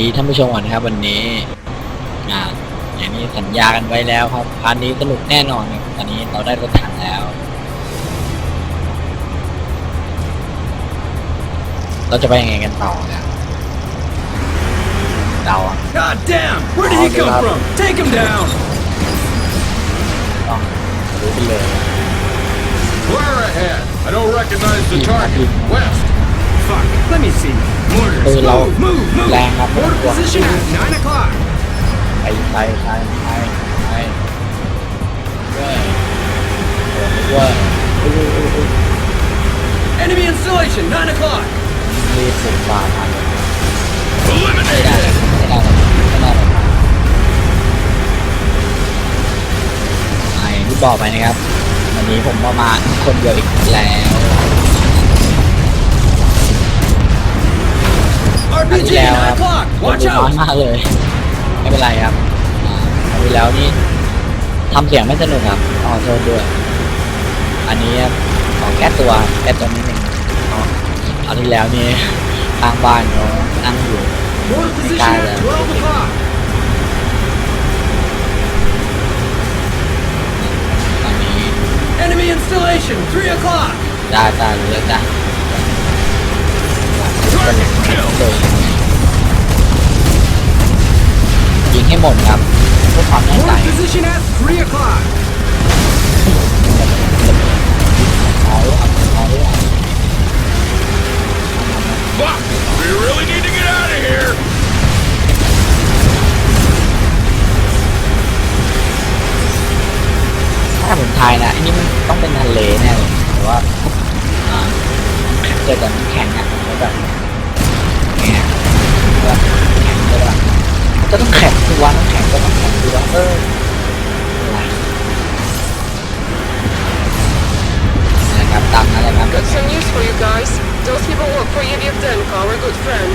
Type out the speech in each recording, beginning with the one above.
วัสดีท่านผู้ชมก่อนนะครับ วันนี้อ่าอย่างนี้สัญญากันไว้แล้วครับพาร์ทนี้สนุกแน่นอนครับตอนนี้เราได้รถถังแล้ว เราจะไปยังไงกันต่อเนี่ยเราอะ God damn! Where did he Oh, come God. from? Take him down! ต้องรู้ไปเลย Flare ahead! I don't recognize the target. West! Fuck, let me see. Mortars, Hey, Lau. move, move, move! Lang, I'm Mortar gonna- position at 9 o'clock. ไปไปไปไปไปเว้ยเว้ยเว้ยเว้ยเว้ย Enemy installation, 9 o'clock! รีบสุดฟ้าทันเลยไม่ Eliminate ได้ it! ไม่ได้ไม่ได้ไอ้ที่บอกไปนะครับ วันนี้ผมประมาณคนเดียวอีกแล้ว RPG, แล้วค9รับ o'clock! คน Watch ดูน้อย out! มากเลย ไม่เป็นไรครับอ่าคราวที่แล้วนี่ทำเสียงไม่สนุกครับขอโทษด้วย อันนี้ขอแก้ตัวแก้ตัวนิดนึงเพราะคราวที่แล้วนี่ทางบ้านเขานั่งอยู่ Mortar position Got at it. 12 o'clock! ตอนนี้ Enemy installation, 3 o'clock! ได้ได้เลือกได้ Target killed! ห้หมดครับเพื่อความแน่ใจ Mortar position at 3 o'clock! เอาเอาเอาเอา Fuck! We really need to get out of here! ถ้าผมทายนะอันนี้มันต้องเป็นทะเลแน่เลยแต่ว่าอ่าเกิดจากน้ำแข็งอะแล้วแบบแข็งแบบ จะต้องแข็งทุกวันน้ำแข็งก็ต้องแข็งทุกวันเอออะไรนะครับตามนั้นเลยครับ Got some news for you guys. Those people work for Yevyenko, our good friend.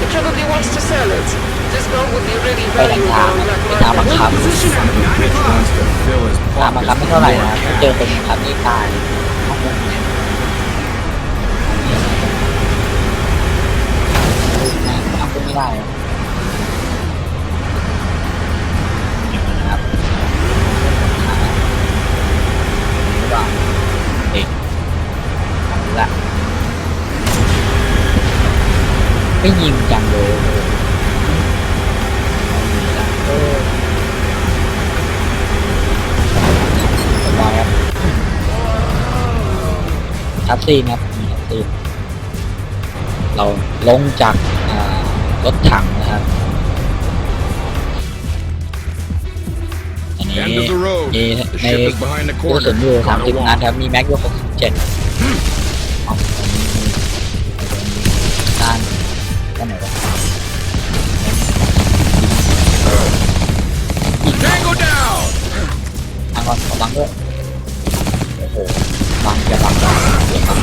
He probably wants to sell it. This bomb would be really ไปทาง valuable ทาง on black ไปทางบัง market. คับ Mortar position at 9 o'clock! fill his ทางบังคับไม่เท่าไหร่นะเจอเป็นบังคับที่ตายห้องเนี่ยบังคับไม่ได้อะนะครับ ไม่ยิงจังเลยเออสบายครับทับซีนครับมีทับซีนเราลงจากอ่ารถถังนะครับ อันนี้ End of the road. มี The ใน ship is behind the กระสุน corner. อยู่สามสิบ Gotta นัด walk. ครับ มีแม็กอยู่หกสิบเจ็ด บังด้วยโอ้โหบังอย่าบังอย่าบัง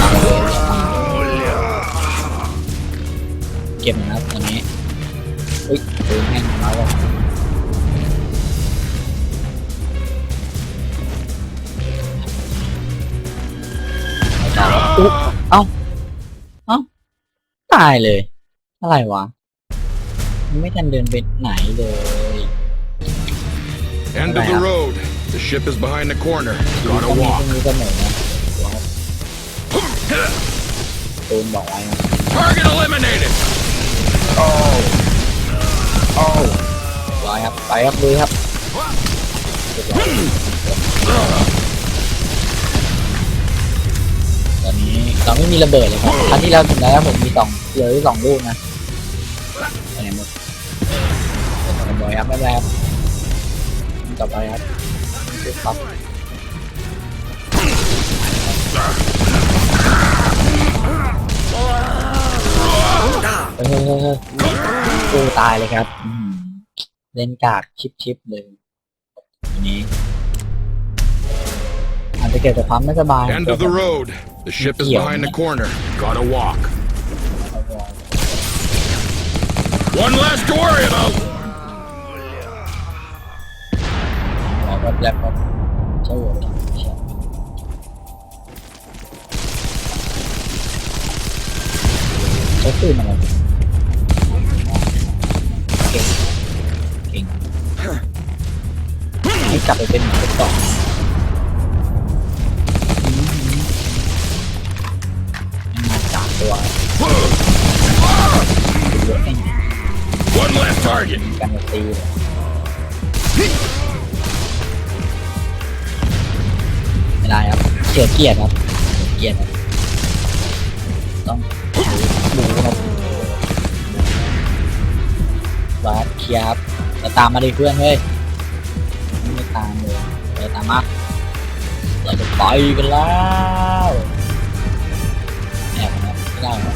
บังเลยเก็บหนะครับอันนี้อุ้ยปืนแม่งมาแล้วอุ๊ยเอ้า เอ้า ตายเลย อะไรวะมันไม่ทันเดินไปไหนเลย End of the road. The ship is behind the corner. ต้ Gotta มี walk. ต้องมีเสมอนะตูนบอกไว้นะ Target eliminated! โอ้โอ้ร้อยครับไปครับลุยครับเรียบร้อยตอนนี้เราไม่มีระเบิดเลยครับครั้งที่แล้วถึงแล้วผมมีสองเหลืออยู่สองลูกนะไปไหนหมดเรียบร้อยครับไม่เป็นไรครับต่อไปครับ ดูครับเฮ้ยเฮ้ยเฮ้ยเฮ้ยกูตายเลยครับอืมเล่นกากชิปชิปๆเลยอันนี้อาจจะเกิดจากความไม่สบาย End of the road. The ship is behind the corner. Gotta walk. One less to worry about! ครับแล็บครับใช่ครับใช้ปืนอะไรเก่งเก่ให้กลับไปเป็นเหมือนเด็มต่อมาสามตัว One last target. กันตี ไม่ได้ครับเสียเกียรติครับเสียเกียรติครับต้องดูครับวัดเคลียร์ครับจะตามมาดิเพื่อนเฮ้ยไม่ตามเลยเดี๋ยวตามมาเราจะไปกันแล้วแอบนะครับไม่ได้ครับ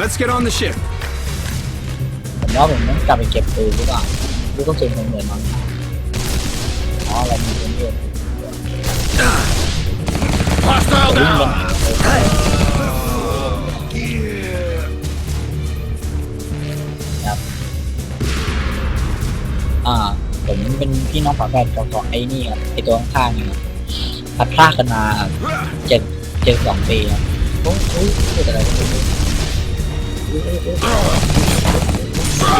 Let's get on the ship. ผมว่าผมต้องกลับไปเก็บปืนหรือเปล่าลูกกระสุนผมเหมือนมันอ๋อเรามีปืนเยอะ Hostile วิ่งกัน down. ครับ อ่า ผมเป็นพี่น้องฝาแฝดกับของไอ้นี่ครับไอตัวข้างๆนี่ครับพัดพรากกันมาเจ็ดเจ็ดสองปีครับโอ้ยโอ้ยพูดอะไรกันไม่รู้โอ้ยโอ้ยโอ้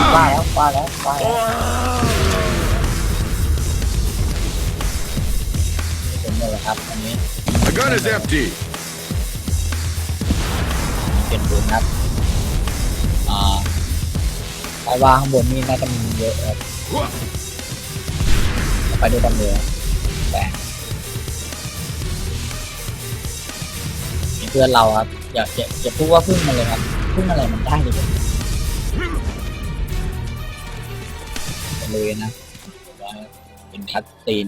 ยว่าแล้วว่าแล้วว่าแล้ว ครับอันนี้ The gun is empty. เป็นปืนครับอ่าไปวางข้างบนนี่น่าจะมีเยอะครับไปดูกันเลยครับแต่มีเพื่อนเราครับ อย่าอย่าอย่าพูดว่าพึ่งมันเลยครับพึ่งอะไรมันได้เลยไปเลยนะว่าเป็นคัดซีน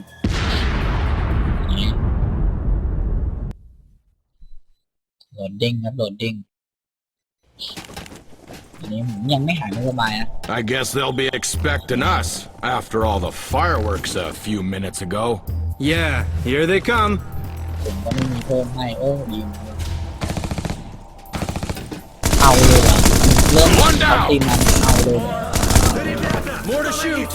โหลดดิ้งครับโหลดดิ้งอันนี้ผมยังไม่หายไม่สบายนะ I guess they'll be expecting us after all the fireworks a few minutes ago. Yeah, here they come. ผมก็ไม่มีเพิ่มให้โอ้ดีมากเอาเลยเหรอเริ่ม One down เอาตีมันเอาเลยเหรอ More to shoot.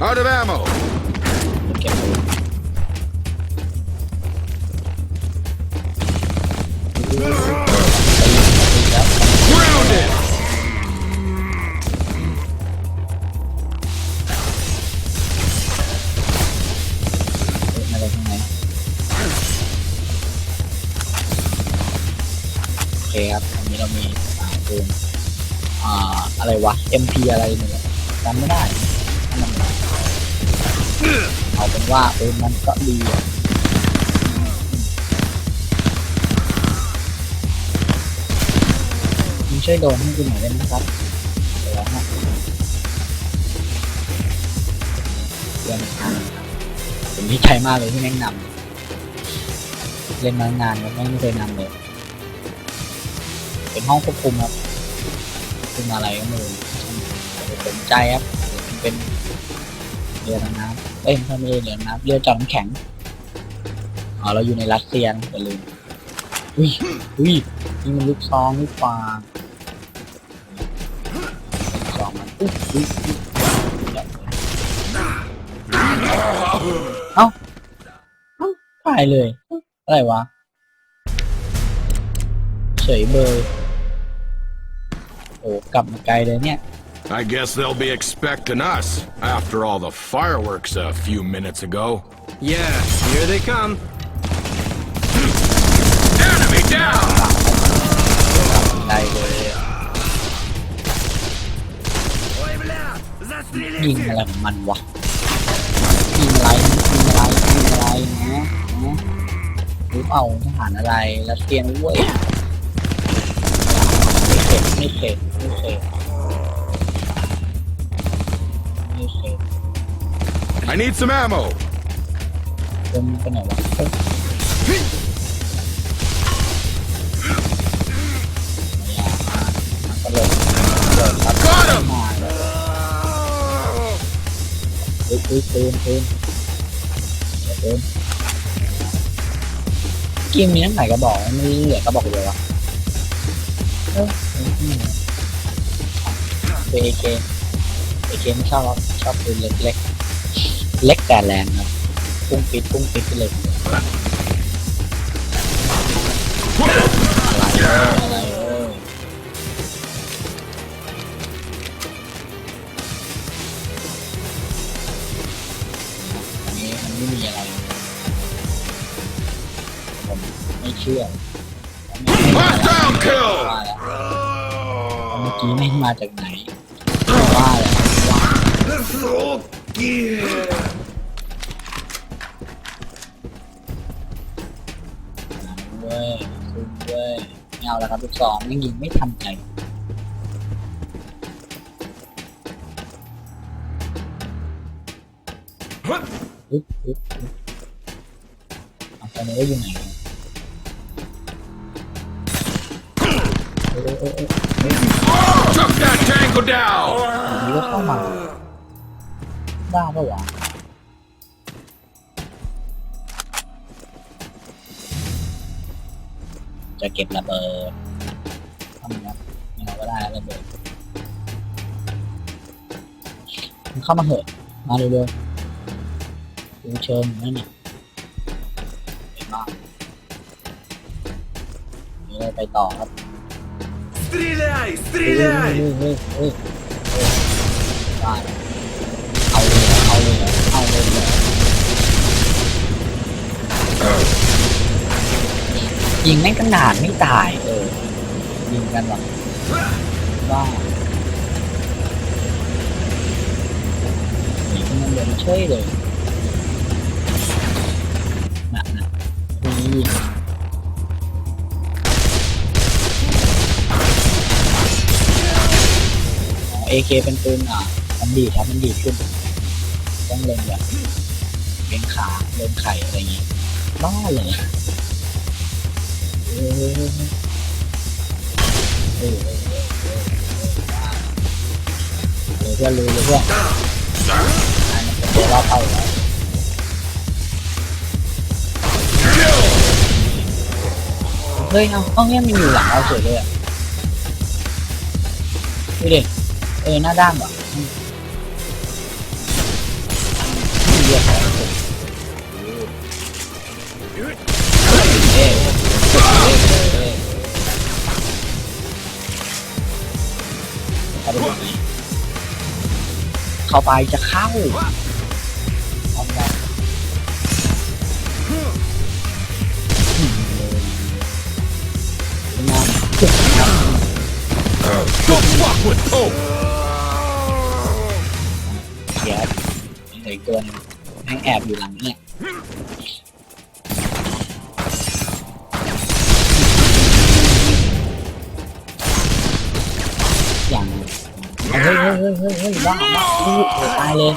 Out of ammo. คครับอันนี้เรามีอาปืนอ่า อะไรวะ MP อะไรเนี่ยจำไม่ได้ถ้ามัน เอาเป็นว่าปืนมันก็ดีอะมึงช่วยโดนให้กูหน่อยได้ไหมครับเดี๋ยวนะเพื่อนทางผมดีใจมากเลยที่แม่งนำเล่นมานานแล้วไม่เคยนำเลยเป็นห้องควบคุมครับคุมอะไรก็ไม่รู้สนใจครับ เป็นเรือดำน้ำ เอ้ยไม่ใช่เรือดำน้ำเรือจอดน้ำแข็งอ๋อเราอยู่ในรัสเซียนอย่าลืมอุ้ยอุ้ยนี่มันลูกซองลูกปลาซองมันอุ้ยอุ้ยเอ้าเอ้าตายเลยเอ้าอะไรวะ เฉยเบยโอ้กลับมาไกลเลยเนี่ย I guess they'll be expecting us after all the fireworks a few minutes ago. Yeah, here they come. Enemy down. ไกลเลยยิงอะไรของมันวะยิงอะไร I need some ammo. เป็นเป็นไหนวะเอ้ยอย่ามามันก็เลยเลยครับ Got him. มาเลยเฮ้ยเฮ้ยปืนปืนเดี๋ยวปืนเกิมมีน้ำไหนกระบอกไม่เหลือกระบอกเดียววะเออเอเคเอเคไม่ชอบหรอกชอบปืนเล็กเล็กๆ เล็กแต่แรงครับพุ่งปิดพุ่งปิดไปเลยอันนี้มันไม่มีอะไร ผมไม่เชื่อ Last down kill เมื่อกี้ไม่มาจากไหนว่าแล้ว เว้ยคุณเว้ยไม่เอาแล้วครับลูกสองยังยิงไม่ทันใจปึ๊บปึ๊บปึ๊บเอาตอนนี้ว่าอยู่ไหนกันเออเออเออเออ Took that tango down! อันนี้ก็เข้ามา ได้ปะวะจะเก็บระเบิดทำไงครับไม่เอาก็ได้ระเบิดมันเข้ามาเหอะ มาเร็วๆดูเชิญอยู่นั่นเนี่ยไปบ้านมีอะไรไปต่อครับ Стреляй! เฮ้ยเฮ้ยเฮ้ยเฮ้ยเฮ้ยได้ ยิงแม่งตั้งนานไม่ตาย เออ ยิงกันหรอว่าหนีมันเลยช่วยเลยน่ะน่ะนี่ยิงเอเคเป็นปืนอะมันดีครับมันดีขึ้น ต้องเล็งแบบเล็งขาเล็งไข่อะไรอย่างงี้บ้าเลย เออเออเออเออเลยเพื่อนเลยเลยเพื่อนอันนี้เป็นตัวรอบเข้าอยู่แล้วเฮ้ยเอาเอาเนี่ยมันอยู่หลังเราเฉยเลยอะดูดิเออหน้าด้านว่ะ เข้าไปจะเข้าเอาไปอืมเลยงานจุดครับเสียเหลืออีกตัวหนึงแม่งแอบอยู่หลังเนี่ย เฮ้ยบ้าบ้าโตายเลย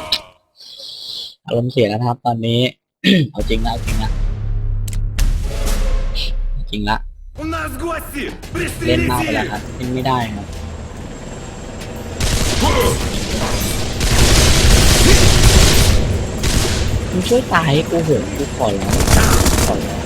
อารมณ์เสียแล้วนะครับ ตอนนี้ เอาจริงนะจริงนะจริงละเล่นมากไปแล้วครับเล่นไม่ได้ครับมึงช่วยตายให้กูเหอะกูขอแล้วขอแล้ว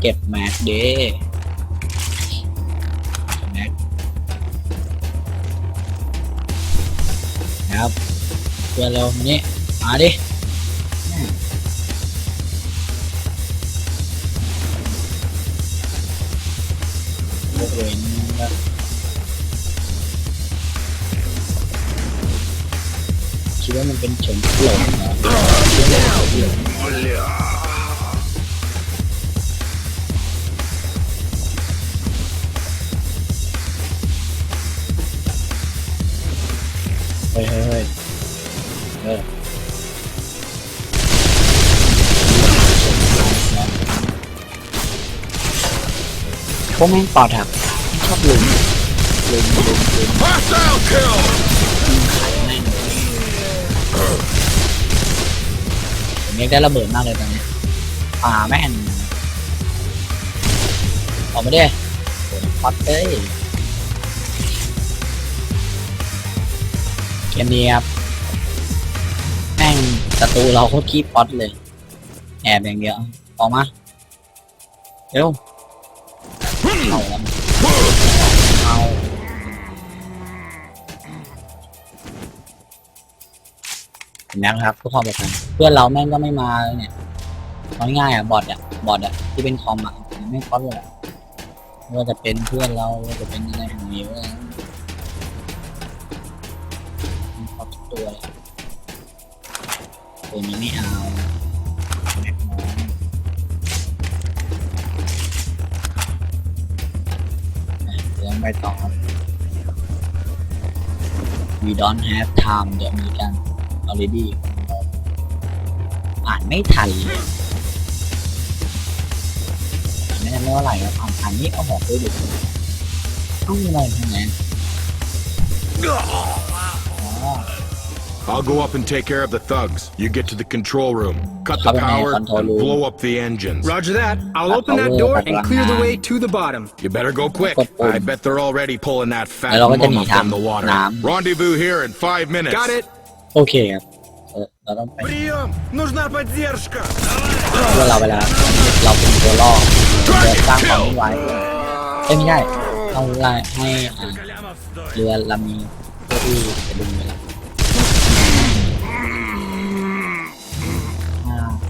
เก็บแม็กเด้เก็บแม็กครับเพื่อเรานี่มาดิอืมยกเว้นนะคิดว่ามันเป็นเฉินหลง พวกแม่งปอดหักชอบลุมลุมลุมลุม Hostile kill! ไข่แม่งผมยังได้ระเบิดมากเลยตอนนี้ป่าแม่งออกมาดิโอ้ยปัดเอ้ยเกมนี้ครับแม่งศัตรูเราโคตรขี้ป๊อตเลย แอบอย่างเดียวออกมา เร็ว เอาเอาเห็นไหมครับเพื่อความปลอดภัยเพื่อนเราแม่งก็ไม่มาเลยเนี่ยเอาง่ายอะบอทอะบอทอะที่เป็นคอมอะไม่คอมเลยอะว่าจะเป็นเพื่อนเราว่าจะเป็นอะไรของมิวอะไรมันครบตัวเลยตัวนี้ไม่เอา ไปต่อ We don't have time เดี๋ยวมีกัน already อ่านไม่ทันเลยอ่านไม่ทันเม่ว่าไหร่ครับอ่านอ่านนี่เอาบอกด้วยดิต้องมีอะไรทั้งนั้น I'll go up and take care of the thugs. You get to the control room, cut the Come in, power, control and room. blow up the engines. Roger that. I'll That's open that all door over, and but clear the nah. way to the bottom. You better go quick. Put boom. I bet they're already pulling that fatแล้วเราก็จะหนี mama from the ทาง water. น้ Rendezvous here in five minutes. Got it. ำโอเคครับเออเราต้องไป Прием! Нужна поддержка! เพื่อเราเวลาเราเป็นตัวล่อเราสร้างความวุ่นวายเอ้ยไม่ใช่ต้องไล่ให้อ่า Лямов стоит. เรือลำนี้เพื่อที่จะดึง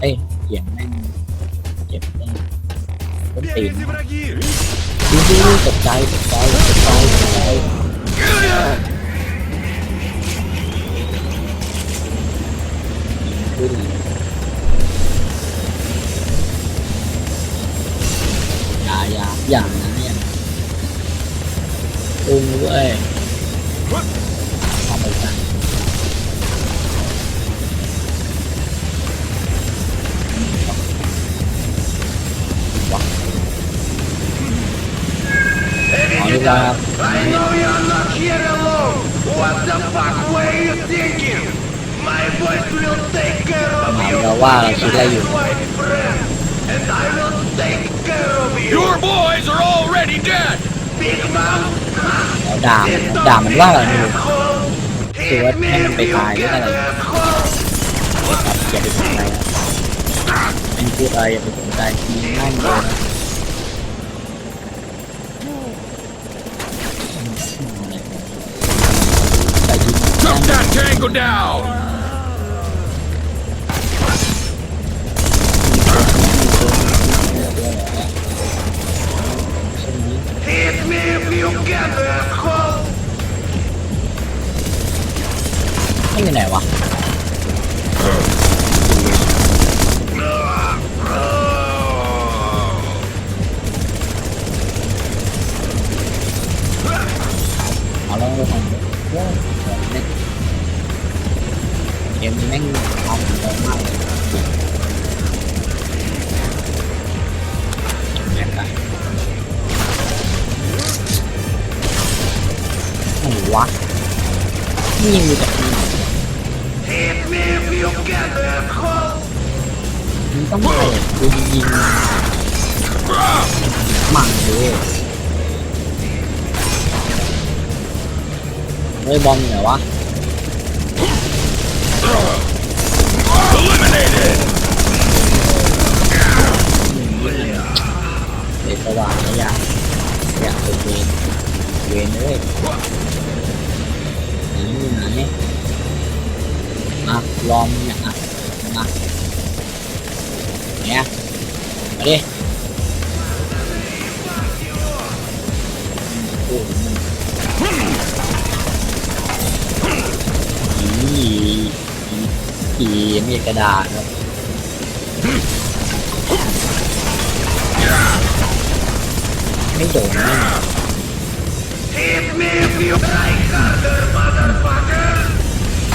เวลาอ่าเอ้ยเสียงแม่งเจ็บแม่งต้นตีน Впереди враги! ดูดูตกใจตกใจตกใจตกใจขึ้นอย่าอย่าอย่านะอย่าอุ้งเว้ย ว่าเราคิดอะไรอยู่ My friend! And I will take care of you! Your boys are already dead. Big Mom! แล้วด่ามันด่ามันว่าอะไรไม่รู้ Asshole! Thì Hit hết me em if bị you tài nữa get là- asshole! ครับอย่าไปสนใจนะอันนี้พูดอะไรอย่าไปสนใจยิงง่ายเลยนะแต่ยิง Took that tango down. วงนี้ Hit me if you get asshole! ไม่อยู่ไหนวะ เอาแล้วไปทางโว้ยเล่นเกมนี้แม่งเอาถึงเยอะมากเลย ยิงมือจากที่ไหน Hit me if you get asshole! มึงต้องเปิดกูยิงหมั่งเลยเฮ้ยบอมอยู่ไหนวะ Eliminated. เด็กสว่างนะอยากอยากเป็นเวนเวนเลย ไหนอยู่ไหนอะลอมเนี่ยอะมาเนี่ยมาดิโอ้โหอีอีมีกระดาษครับไม่โดนแน่ Hit me if you try harder, motherfucker!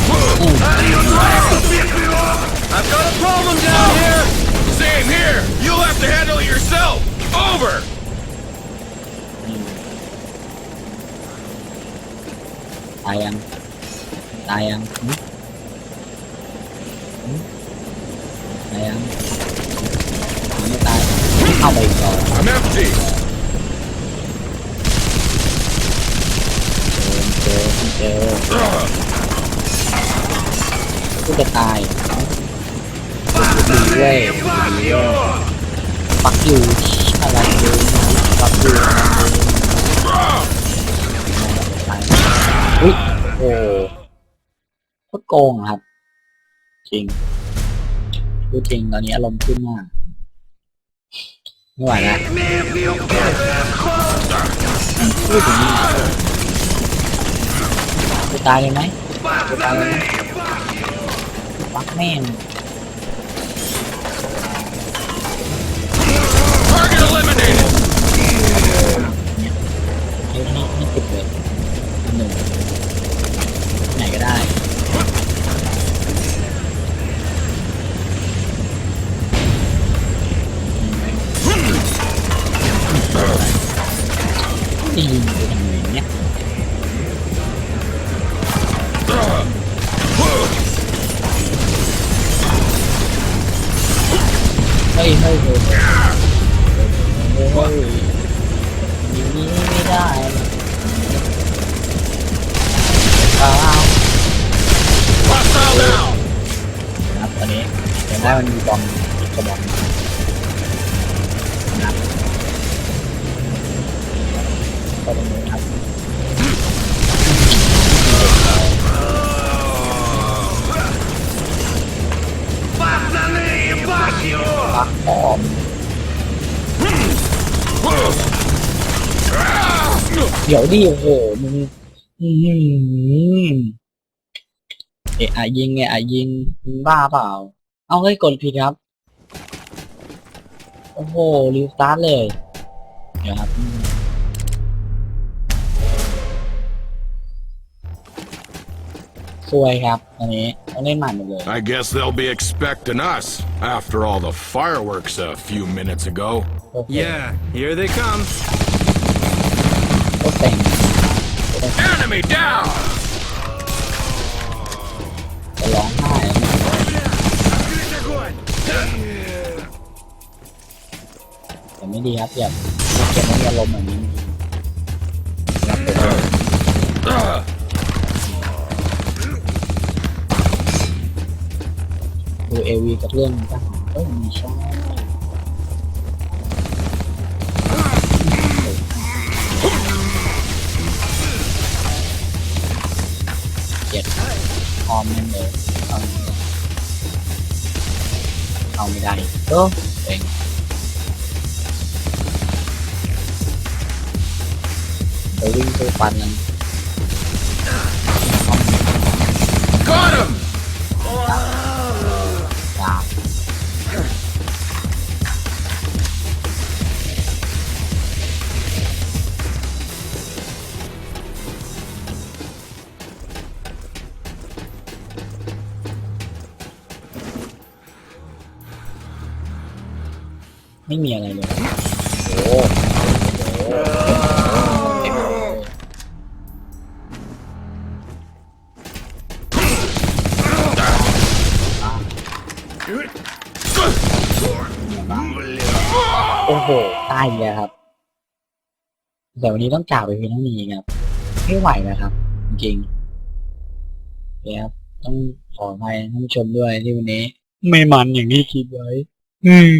อืม Are you trying to pick me up? I've got a problem down here! Same here. You'll have to handle it yourself. Over. ตาย งครับ จริงพูดจริงตอนนี้อารมณ์ขึ้นมากไม่ไหวแล้วพูดถึงจะตายเลยไหมจะตายเลยไหมวักแม่งให้ให้ให้ติดเลยหนึ่งไหนก็ได้ นี่ยิงไปทำไมเนี่ยเฮ้ยเฮ้ยเฮ้ยเฮ้ยยิงนี้ไม่ได้เปล่าครับตอนนี้เห็นได้มันมีบอมกระบอก ไปตรงนี้ครับปักหอเดี๋ยวดิโอ้โหมึงเอะยิงไงะอะยิงมึงบ้าเปล่า เอาให้กดผิดครับ โอ้โหรีสตาร์ทเลย เดี๋ยวครับ ซวยครับตอนนี้ต้องเล่นใหม่หมดเลย I guess they'll be expecting us after all the fireworks a few minutes ago. โอ้โห Yeah, here they come. ก็เต็ง Enemy down! จะร้องไห้แต่ไม่ดีครับอย่าเก็บมันอารมณ์แบบนี้ครับผม Ugh. ดูเอวีกับเรื่องทหารเอ้ยไม่ใช่เจ็ดออมนั่นเลยเอาเอาไม่ได้โอ้เองไปวิ่งสู้ฟันนั้น ไม่มีอะไรเลยโอ้โหโอ้โหเต็มเลยโอ้โหตายอีกแล้วครับ แต่วันนี้ต้องจาไปเพียงเท่านี้ครับ ไม่ไหวนะครับ จริงๆเนี่ยครับ ต้องขออภัยท่านผู้ชมด้วยที่วันนี้ ไม่มันอย่างที่คิดไว้ อืม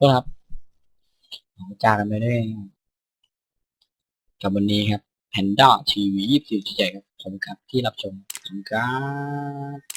ก็ครับขอจากกันไปด้วยกับวันนี้ครับแพนด้าทีวียี่สิบสี่ใจครับ ขอบคุณครับที่รับชมขอบคุณครับ